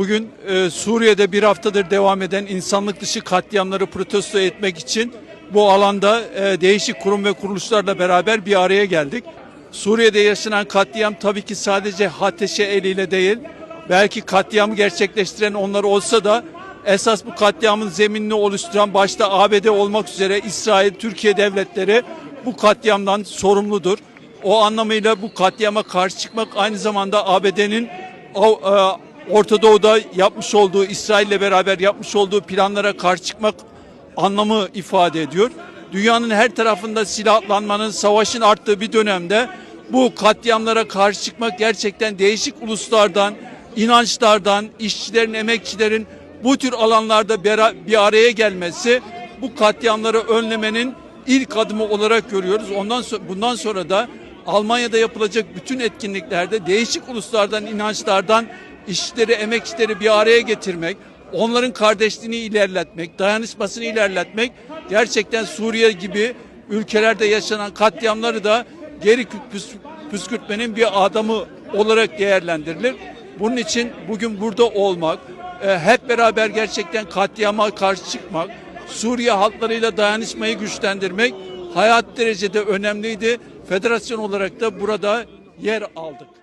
Bugün e, Suriye'de bir haftadır devam eden insanlık dışı katliamları protesto etmek için bu alanda e, değişik kurum ve kuruluşlarla beraber bir araya geldik. Suriye'de yaşanan katliam tabii ki sadece ateşe eliyle değil, belki katliamı gerçekleştiren onlar olsa da esas bu katliamın zeminini oluşturan başta ABD olmak üzere İsrail, Türkiye devletleri bu katliamdan sorumludur. O anlamıyla bu katliama karşı çıkmak aynı zamanda ABD'nin Orta Doğu'da yapmış olduğu, İsrail'le beraber yapmış olduğu planlara karşı çıkmak anlamı ifade ediyor. Dünyanın her tarafında silahlanmanın, savaşın arttığı bir dönemde bu katliamlara karşı çıkmak gerçekten değişik uluslardan, inançlardan, işçilerin, emekçilerin bu tür alanlarda bir araya gelmesi bu katliamları önlemenin ilk adımı olarak görüyoruz. Ondan sonra bundan sonra da Almanya'da yapılacak bütün etkinliklerde değişik uluslardan, inançlardan işçileri, emekçileri bir araya getirmek, onların kardeşliğini ilerletmek, dayanışmasını ilerletmek gerçekten Suriye gibi ülkelerde yaşanan katliamları da geri püs- püskürtmenin bir adamı olarak değerlendirilir. Bunun için bugün burada olmak, e, hep beraber gerçekten katliama karşı çıkmak, Suriye halklarıyla dayanışmayı güçlendirmek hayat derecede önemliydi. Federasyon olarak da burada yer aldık.